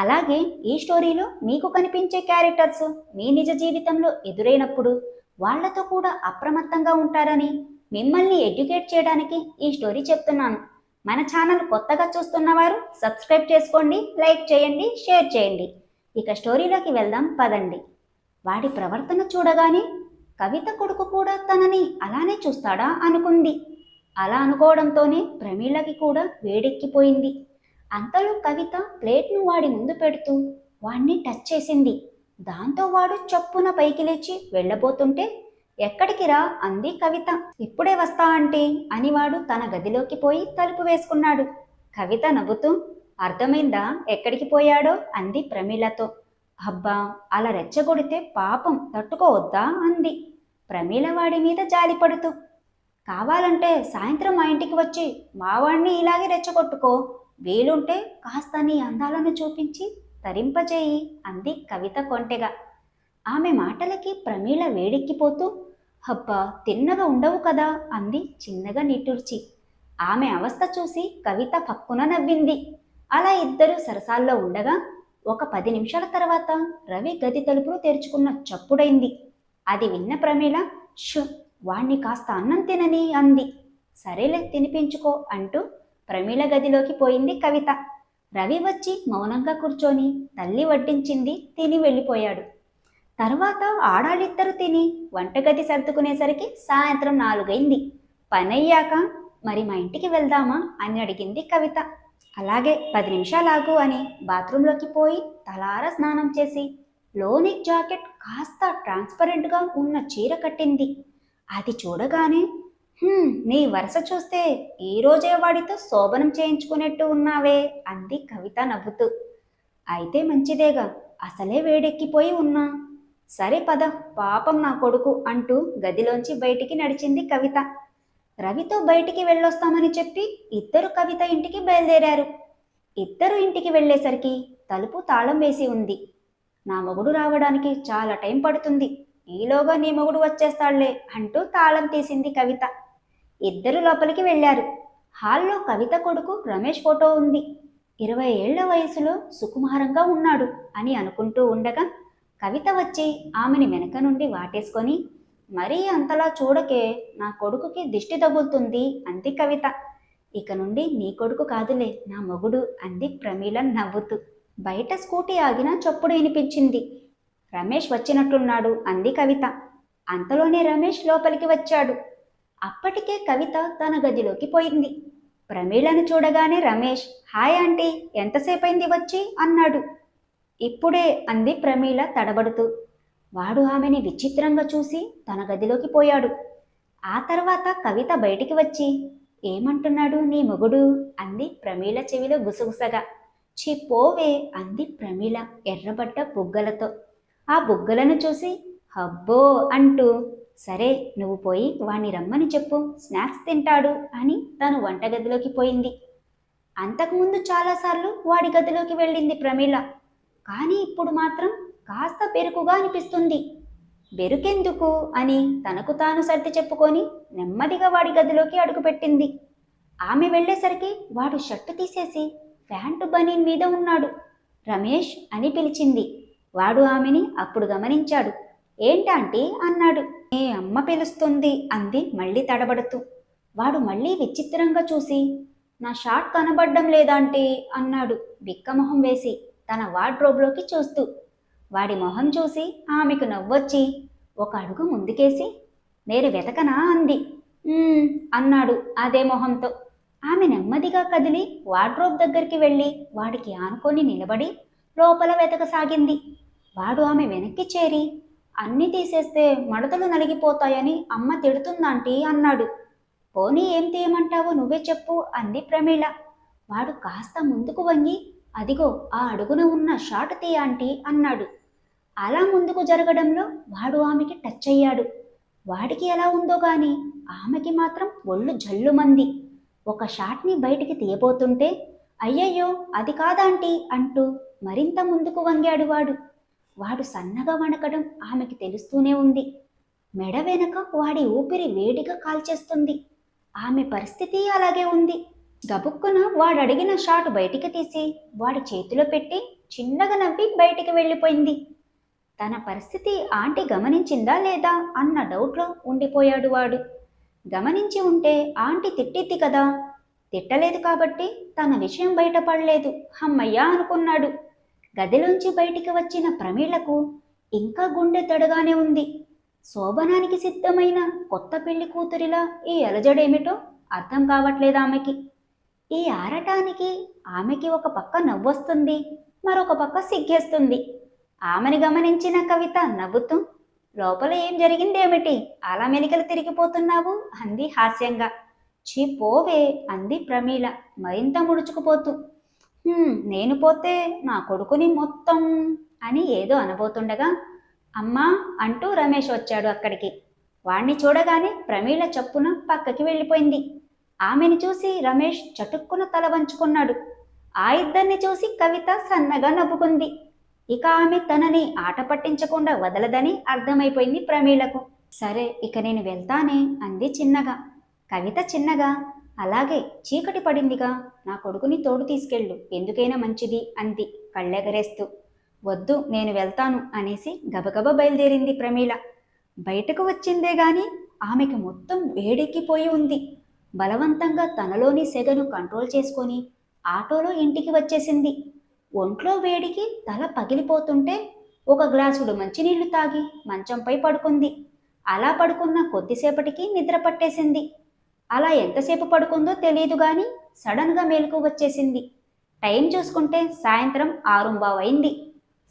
అలాగే ఈ స్టోరీలో మీకు కనిపించే క్యారెక్టర్స్ మీ నిజ జీవితంలో ఎదురైనప్పుడు వాళ్ళతో కూడా అప్రమత్తంగా ఉంటారని మిమ్మల్ని ఎడ్యుకేట్ చేయడానికి ఈ స్టోరీ చెప్తున్నాను. మన ఛానల్ కొత్తగా చూస్తున్నవారు సబ్స్క్రైబ్ చేసుకోండి లైక్ చేయండి షేర్ చేయండి. ఇక స్టోరీలోకి వెళ్దాం పదండి. వాడి ప్రవర్తన చూడగానే కవిత కొడుకు కూడా తనని అలానే చూస్తాడా అనుకుంది. అలా అనుకోవడంతోనే ప్రమీళకి కూడా వేడెక్కిపోయింది. అంతలో కవిత ప్లేట్ను వాడి ముందు పెడుతూ వాణ్ణి టచ్ చేసింది. దాంతో వాడు చప్పున పైకి లేచి వెళ్ళబోతుంటే ఎక్కడికి రా? అంది కవిత. ఇప్పుడే వస్తా అంటే అని వాడు తన గదిలోకి పోయి తలుపు వేసుకున్నాడు. కవిత నవ్వుతూ అర్థమైందా? ఎక్కడికి పోయాడో? అంది ప్రమీలతో. అబ్బా అలా రెచ్చగొడితే పాపం తట్టుకోవద్దా? అంది. ప్రమీల వాడి మీద జాలిపడుతూ కావాలంటే సాయంత్రం మా ఇంటికి వచ్చి మావాణ్ణి ఇలాగే రెచ్చగొట్టుకో. వీలుంటే కాస్త నీ అందాలను చూపించి తరింపజేయి అంది కవిత కొంటెగా. ఆమె మాటలకి ప్రమీళ వేడెక్కిపోతూ హబ్బా తిన్నగా ఉండవు కదా అంది చిన్నగా నిట్టూర్చి. ఆమె అవస్థ చూసి కవిత పక్కున నవ్వింది. అలా ఇద్దరు సరసాల్లో ఉండగా ఒక పది నిమిషాల తర్వాత రవి గది తలుపులు తెరుచుకున్న చప్పుడైంది. అది విన్న ప్రమీళ షు వాణ్ణి కాస్త అన్నం తినని అంది. సరేలే తినిపించుకో అంటూ ప్రమీళ గదిలోకి పోయింది కవిత. రవి వచ్చి మౌనంగా కూర్చొని తల్లి వడ్డించింది తిని వెళ్ళిపోయాడు. తర్వాత ఆడాలిద్దరు తిని వంటగది సర్దుకునేసరికి సాయంత్రం నాలుగైంది. పనయ్యాక మరి మా ఇంటికి వెళ్దామా? అని అడిగింది కవిత. అలాగే పది నిమిషాలాగు అని బాత్రూంలోకి పోయి తలార స్నానం చేసి లోనిక్ జాకెట్ కాస్త ట్రాన్స్పరెంట్గా ఉన్న చీర కట్టింది. అది చూడగానే నీ వరుస చూస్తే ఈ రోజే వాడితో శోభనం చేయించుకునేట్టు ఉన్నావే అంది కవిత నవ్వుతూ. అయితే మంచిదేగా అసలే వేడెక్కిపోయి ఉన్నా. సరే పద పాపం నా కొడుకు అంటూ గదిలోంచి బయటికి నడిచింది కవిత. రవితో బయటికి వెళ్ళొస్తామని చెప్పి ఇద్దరు కవిత ఇంటికి బయలుదేరారు. ఇద్దరు ఇంటికి వెళ్ళేసరికి తలుపు తాళం వేసి ఉంది. నా మొగుడు రావడానికి చాలా టైం పడుతుంది. ఈలోగా నీ మొగుడు వచ్చేస్తాడులే అంటూ తాళం తీసింది కవిత. ఇద్దరు లోపలికి వెళ్ళారు. హాల్లో కవిత కొడుకు రమేష్ ఫోటో ఉంది. ఇరవై ఏళ్ళ వయసులో సుకుమారంగా ఉన్నాడు అని అనుకుంటూ ఉండగా కవిత వచ్చి ఆమెని వెనక నుండి వాటేసుకొని మరీ అంతలా చూడకే నా కొడుకుకి దిష్టి తగులుతుంది అంది కవిత. ఇక నుండి నీ కొడుకు కాదులే నా మొగుడు అంది ప్రమీల నవ్వుతూ. బయట స్కూటీ ఆగిన చప్పుడు వినిపించింది. రమేష్ వచ్చినట్టున్నాడు అంది కవిత. అంతలోనే రమేష్ లోపలికి వచ్చాడు. అప్పటికే కవిత తన గదిలోకి పోయింది. ప్రమీలను చూడగానే రమేష్ హాయ్ ఆంటీ ఎంతసేపైంది వచ్చి? అన్నాడు. ఇప్పుడే అంది ప్రమీల తడబడుతూ. వాడు ఆమెని విచిత్రంగా చూసి తన గదిలోకి పోయాడు. ఆ తర్వాత కవిత బయటికి వచ్చి ఏమంటున్నాడు నీ మొగుడు? అంది ప్రమీల చెవిలో గుసగుసగా. ఛీ పోవే అంది ప్రమీల ఎర్రబడ్డ బుగ్గలతో. ఆ బుగ్గలను చూసి హబ్బో అంటూ సరే నువ్వు పోయి వాణ్ణి రమ్మని చెప్పు. స్నాక్స్ తింటాడు అని తను వంటగదిలోకి పోయింది. అంతకుముందు చాలాసార్లు వాడి గదిలోకి వెళ్ళింది ప్రమీళ కానీ ఇప్పుడు మాత్రం కాస్త బెరుకుగా అనిపిస్తుంది. బెరుకెందుకు అని తనకు తాను సర్ది చెప్పుకొని నెమ్మదిగా వాడి గదిలోకి అడుగుపెట్టింది. ఆమె వెళ్ళేసరికి వాడు షర్టు తీసేసి ప్యాంటు బనీన్ మీద ఉన్నాడు. రమేష్ అని పిలిచింది. వాడు ఆమెని అప్పుడు గమనించాడు. ఏంటాంటీ? అన్నాడు. మీ అమ్మ పిలుస్తుంది అంది మళ్ళీ తడబడుతూ. వాడు మళ్ళీ విచిత్రంగా చూసి నా షార్ట్ కనబడ్డం లేదాంటి? అన్నాడు బిక్కమొహం వేసి తన వార్డ్రోబ్లోకి చూస్తూ. వాడి మొహం చూసి ఆమెకు నవ్వొచ్చి ఒక అడుగు ముందుకేసి నేను వెతకనా? అంది. అన్నాడు అదే మొహంతో. ఆమె నెమ్మదిగా కదిలి వార్డ్రోబ్ దగ్గరికి వెళ్ళి వాడికి ఆనుకొని నిలబడి లోపల వెతకసాగింది. వాడు ఆమె వెనక్కి చేరి అన్నీ తీసేస్తే మడతలు నలిగిపోతాయని అమ్మ తిడుతుందంటీ అన్నాడు. పోనీ ఏం తీయమంటావో నువ్వే చెప్పు అంది ప్రమీళ వాడు కాస్త ముందుకు వంగి అదిగో ఆ అడుగున ఉన్న షాట్ తీ అన్నాడు. అలా ముందుకు జరగడంలో వాడు ఆమెకి టచ్ అయ్యాడు. వాడికి ఎలా ఉందో గాని ఆమెకి మాత్రం ఒళ్ళు జల్లుమంది. ఒక షాట్ని బయటికి తీయబోతుంటే అయ్యయ్యో అది కాదాంటీ అంటూ మరింత ముందుకు వంగాడు వాడు. వాడు సన్నగా వణకడం ఆమెకి తెలుస్తూనే ఉంది. మెడ వెనక వాడి ఊపిరి వేడిగా కాల్చేస్తుంది. ఆమె పరిస్థితి అలాగే ఉంది. గబుక్కున వాడు అడిగిన షాట్ బయటికి తీసి వాడి చేతిలో పెట్టి చిన్నగా నవ్వి బయటికి వెళ్ళిపోయింది. తన పరిస్థితి ఆంటీ గమనించిందా లేదా అన్న డౌట్లో ఉండిపోయాడు వాడు. గమనించి ఉంటే ఆంటీ తిట్టిద్ది కదా. తిట్టలేదు కాబట్టి తన విషయం బయటపడలేదు. అమ్మయ్యా అనుకున్నాడు. గదిలోంచి బయటికి వచ్చిన ప్రమీళకు ఇంకా గుండె తడగానే ఉంది. శోభనానికి సిద్ధమైన కొత్త పెళ్ళి కూతురిలా ఈ అలజడేమిటో అర్థం కావట్లేదు ఆమెకి. ఈ ఆరటానికి ఆమెకి ఒక పక్క నవ్వొస్తుంది మరొక పక్క సిగ్గేస్తుంది. ఆమెని గమనించిన కవిత నవ్వుతూ లోపల ఏం జరిగిందేమిటి? అలా మెలికలు తిరిగిపోతున్నావు? అంది హాస్యంగా. చీ పోవే అంది ప్రమీళ మరింత ముడుచుకుపోతూ. నేను పోతే నా కొడుకుని మొత్తం అని ఏదో అనబోతుండగా అమ్మా అంటూ రమేష్ వచ్చాడు అక్కడికి. వాణ్ణి చూడగానే ప్రమీళ చప్పున పక్కకి వెళ్ళిపోయింది. ఆమెని చూసి రమేష్ చటుక్కున తల వంచుకున్నాడు. ఆ ఇద్దరిని చూసి కవిత సన్నగా నవ్వుకుంది. ఇక ఆమె తనని ఆట పట్టించకుండా వదలదని అర్థమైపోయింది ప్రమీలకు. సరే ఇక నేను వెళ్తానే అంది చిన్నగా. కవిత చిన్నగా అలాగే చీకటి పడిందిగా. నా కొడుకుని తోడు తీసుకెళ్ళు. ఎందుకైనా మంచిది అంది కళ్ళెగరేస్తూ. వద్దు నేను వెళ్తాను అనేసి గబగబ బయలుదేరింది ప్రమీల. బయటకు వచ్చిందే గాని ఆమెకి మొత్తం వేడెక్కిపోయి ఉంది. బలవంతంగా తనలోని సెగను కంట్రోల్ చేసుకొని ఆటోలో ఇంటికి వచ్చేసింది. ఒంట్లో వేడికి తల పగిలిపోతుంటే ఒక గ్లాసుడు మంచినీళ్ళు తాగి మంచంపై పడుకుంది. అలా పడుకున్న కొద్దిసేపటికి నిద్ర పట్టేసింది. అలా ఎంతసేపు పడుకుందో తెలియదు గాని సడన్గా మేలుకు వచ్చేసింది. టైం చూసుకుంటే సాయంత్రం ఆరుంబావైంది.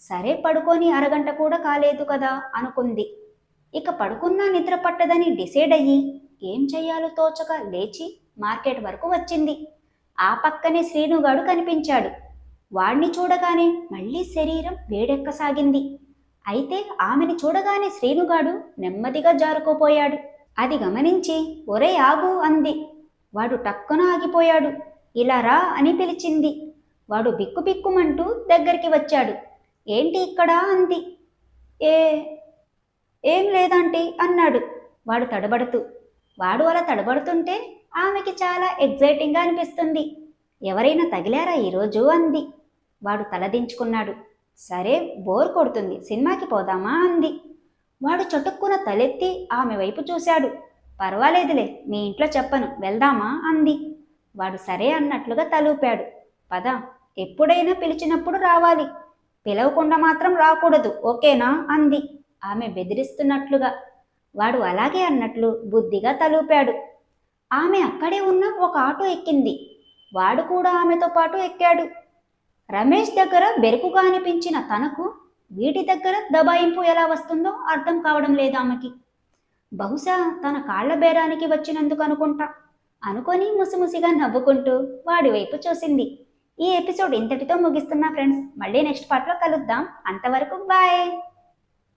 సరే పడుకొని అరగంట కూడా కాలేదు కదా అనుకుంది. ఇక పడుకున్నా నిద్ర పట్టదని డిసైడ్ అయ్యి ఏం చెయ్యాలో తోచక లేచి మార్కెట్ వరకు వచ్చింది. ఆ పక్కనే శ్రీనుగాడు కనిపించాడు. వాణ్ణి చూడగానే మళ్ళీ శరీరం వేడెక్కసాగింది. అయితే ఆమెని చూడగానే శ్రీనుగాడు నెమ్మదిగా జారుకోపోయాడు. అది గమనించి ఒరే ఆగు అంది. వాడు టక్కున ఆగిపోయాడు. ఇలా రా అని పిలిచింది. వాడు బిక్కుబిక్కుమంటూ దగ్గరికి వచ్చాడు. ఏంటి ఇక్కడ అంది. ఏ ఏం లేదంటే అన్నాడు వాడు తడబడుతూ. వాడు అలా తడబడుతుంటే ఆమెకి చాలా ఎగ్జైటింగ్గా అనిపిస్తుంది. ఎవరైనా తగిలారా ఈరోజు అంది. వాడు తలదించుకున్నాడు. సరే బోర్ కొడుతుంది. సినిమాకి పోదామా అంది. వాడు చటుక్కున తలెత్తి ఆమె వైపు చూశాడు. పర్వాలేదులే మీ ఇంట్లో చెప్పను వెళ్దామా? అంది. వాడు సరే అన్నట్లుగా తలూపాడు. పద ఎప్పుడైనా పిలిచినప్పుడు రావాలి. పిలవకుండా మాత్రం రాకూడదు ఓకేనా? అంది. ఆమె బెదిరిస్తున్నట్లుగా. వాడు అలాగే అన్నట్లు బుద్ధిగా తలూపాడు. ఆమె అక్కడే ఉన్న ఒక ఆటో ఎక్కింది. వాడు కూడా ఆమెతో పాటు ఎక్కాడు. రమేష్ దగ్గర బెరుకుగా అనిపించిన తనకు వీటి దగ్గర దబాయింపు ఎలా వస్తుందో అర్థం కావడం లేదు ఆమెకి. బహుశా తన కాళ్ళ బేరానికి వచ్చినందుకు అనుకుంటా. అనుకొని ముసిముసిగా నవ్వుకుంటూ వాడి వైపు చూసింది. ఈ ఎపిసోడ్ ఇంతటితో ముగిస్తున్నా ఫ్రెండ్స్. మళ్ళీ నెక్స్ట్ పార్ట్లో కలుద్దాం. అంతవరకు బాయ్.